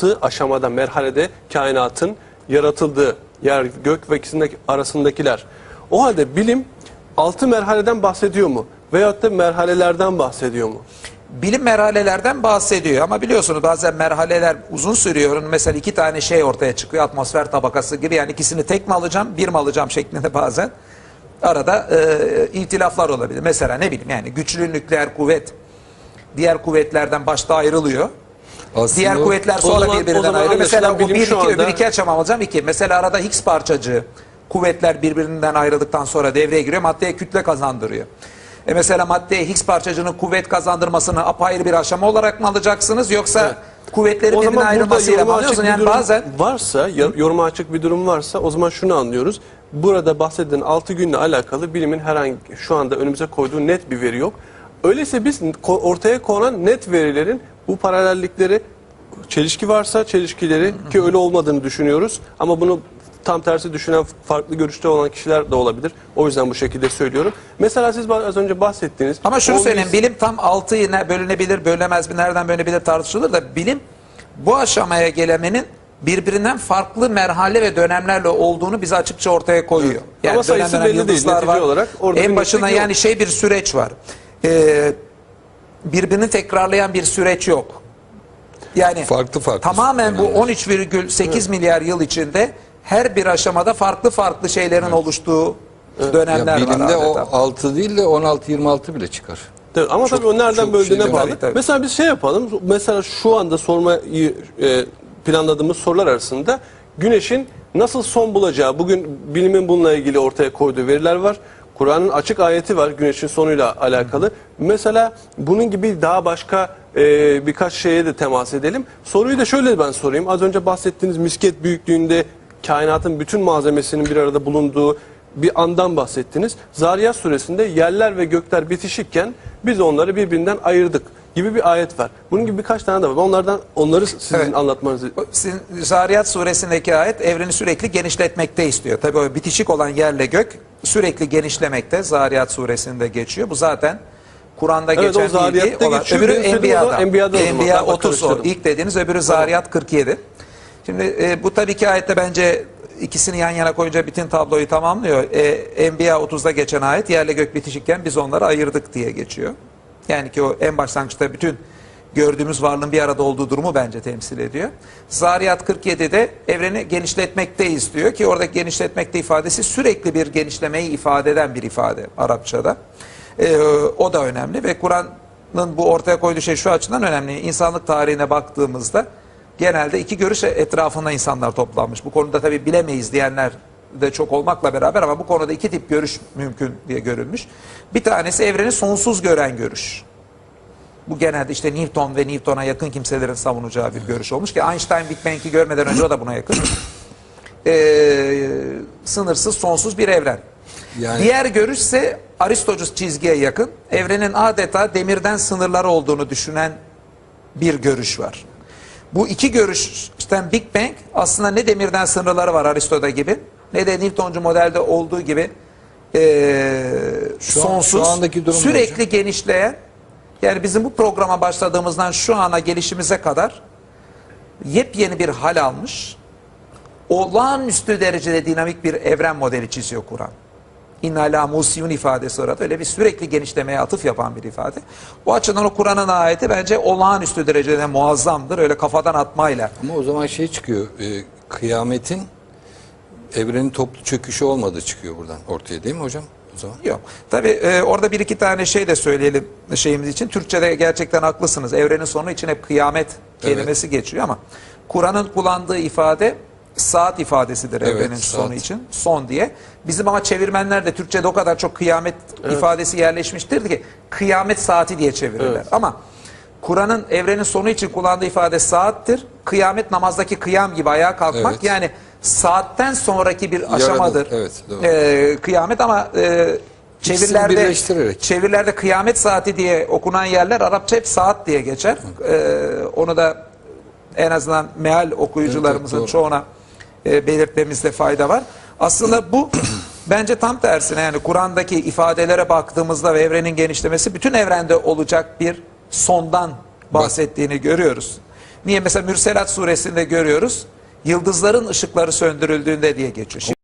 6 aşamada, merhalede kainatın yaratıldığı yer, gök ve ikisinin arasındakiler. O halde bilim 6 merhaleden bahsediyor mu? Veyahut da merhalelerden bahsediyor mu? bilim merhalelerden bahsediyor ama biliyorsunuz bazen merhaleler uzun sürüyor. Mesela iki tane şey ortaya çıkıyor atmosfer tabakası gibi yani ikisini tek mi alacağım bir mi alacağım şeklinde bazen arada e, ihtilaflar olabilir. Mesela ne bileyim yani güçlü nükleer kuvvet diğer kuvvetlerden başta ayrılıyor. Aslında Diğer kuvvetler sonra zaman- birbirinden ayrılıyor. Mesela bilim iki şu anda- öbür iki aşama alacağım iki. Mesela arada Higgs parçacığı kuvvetler birbirinden ayrıldıktan sonra devreye giriyor. Maddeye kütle kazandırıyor. E mesela maddeye Higgs parçacığının kuvvet kazandırmasını apayrı bir aşama olarak mı alacaksınız yoksa kuvvetlerin O birbirine ayrılmasıyla mı bir Yani bazen varsa, yoruma açık bir durum varsa o zaman şunu anlıyoruz. Burada bahsedilen 6 günle alakalı bilimin herhangi şu anda önümüze koyduğu net bir veri yok. Öyleyse biz ortaya konan net verilerin bu paralellikleri çelişki varsa çelişkileri ki öyle olmadığını düşünüyoruz. Ama bunu tam tersi düşünen farklı görüşte olan kişiler de olabilir. O yüzden bu şekilde söylüyorum. Mesela siz az önce bahsettiğiniz ama şunu 11 söyleyeyim bilim tam altı yine bölünebilir bölünemez mi nereden bölünebilir tartışılır da bilim bu aşamaya gelemenin birbirinden farklı merhale ve dönemlerle olduğunu bize açıkça ortaya koyuyor. Ama sayısı dönem belli değil, netice var. olarak orada en başına yani şey bir süreç var. Ee, birbirini tekrarlayan bir süreç yok. Yani Farklı farklı tamamen bu dönemler. 13,8 milyar yıl içinde her bir aşamada farklı farklı şeylerin oluştuğu dönemler Ya var. bilimde o adeta. 6 değil de 16-26 bile çıkar. Tabii, ama tabii o nereden çok böldüğüne bağlı. Tabii, tabii. Mesela biz şey yapalım. Mesela şu anda sormayı e, planladığımız sorular arasında güneşin nasıl son bulacağı, bugün bilimin bununla ilgili ortaya koyduğu veriler var. Kur'an'ın açık ayeti var güneşin sonuyla alakalı. Mesela bunun gibi daha başka e, birkaç şeye de temas edelim. Soruyu da şöyle ben sorayım. Az önce bahsettiğiniz misket büyüklüğünde kainatın bütün malzemesinin bir arada bulunduğu bir andan bahsettiniz. Zariyat suresinde yerler ve gökler bitişikken biz onları birbirinden ayırdık gibi bir ayet var. Bunun gibi birkaç tane de var. Onlardan onları sizin Evet. anlatmanızı Sizin Zariyat suresindeki ayet evreni sürekli genişletmekte istiyor. Tabii o bitişik olan yerle gök sürekli genişlemekte. Zariyat suresinde geçiyor. Bu zaten Kur'an'da Evet, geçen bilgi olan. geçiyor. Öbürü Enbiya'da. Enbiya'da. Enbiya Ben bak 30 o. İlk dediğiniz öbürü Zariyat 47. Şimdi e, bu tabii ki ayette bence ikisini yan yana koyunca bütün tabloyu tamamlıyor. E, Enbiya 30'da geçen ayet yerle gök bitişikken biz onları ayırdık diye geçiyor. Yani ki o en başlangıçta bütün gördüğümüz varlığın bir arada olduğu durumu bence temsil ediyor. Zariyat 47'de evreni genişletmekteyiz diyor ki orada genişletmekte ifadesi sürekli bir genişlemeyi ifade eden bir ifade Arapçada. Ee, o da önemli ve Kur'an'ın bu ortaya koyduğu şey şu açıdan önemli. İnsanlık tarihine baktığımızda genelde iki görüş etrafında insanlar toplanmış. Bu konuda tabii bilemeyiz diyenler de çok olmakla beraber ama bu konuda iki tip görüş mümkün diye görülmüş. Bir tanesi evreni sonsuz gören görüş. Bu genelde işte Newton ve Newton'a yakın kimselerin savunacağı bir görüş olmuş ki Einstein Big Bang'i görmeden önce o da buna yakın. Ee, sınırsız, sonsuz bir evren. Yani- Diğer görüş ise Aristocu çizgiye yakın. Evrenin adeta demirden sınırları olduğunu düşünen bir görüş var. Bu iki görüşten Big Bang aslında ne demirden sınırları var Aristo'da gibi ne de Newtoncu modelde olduğu gibi ee, Şu an- sonsuz, şu andaki sürekli genişleyen yani bizim bu programa başladığımızdan şu ana gelişimize kadar yepyeni bir hal almış olağanüstü derecede dinamik bir evren modeli çiziyor Kur'an. İnna la musiyun ifadesi orada öyle bir sürekli genişlemeye atıf yapan bir ifade. O açıdan o Kur'an'ın ayeti bence olağanüstü derecede muazzamdır. Öyle kafadan atmayla. Ama o zaman şey çıkıyor. e, kıyametin evrenin toplu çöküşü olmadığı çıkıyor buradan ortaya değil mi hocam? Zaman. Yok. Tabii e, orada bir iki tane şey de söyleyelim şeyimiz için. Türkçe'de gerçekten haklısınız. Evrenin sonu için hep kıyamet kelimesi geçiyor ama Kur'an'ın kullandığı ifade saat ifadesidir Evet, evrenin saat. sonu için. Son diye. Bizim ama çevirmenler de Türkçe'de o kadar çok kıyamet ifadesi yerleşmiştir ki kıyamet saati diye çevirirler. Evet. Ama Kur'an'ın evrenin sonu için kullandığı ifade saattir. Kıyamet namazdaki kıyam gibi ayağa kalkmak. Evet. Yani saatten sonraki bir aşamadır. evet, doğru. Ee, kıyamet ama e, çevirilerde birleştirerek. çevirilerde kıyamet saati diye okunan yerler Arapça hep saat diye geçer. Ee, onu da en azından meal okuyucularımızın Evet, evet, çoğuna e, belirtmemizde fayda var. Aslında bu bence tam tersine yani Kur'an'daki ifadelere baktığımızda ve evrenin genişlemesi bütün evrende olacak bir sondan bahsettiğini görüyoruz. Niye mesela Mürselat suresinde görüyoruz. Yıldızların ışıkları söndürüldüğünde diye geçiyor. Şimdi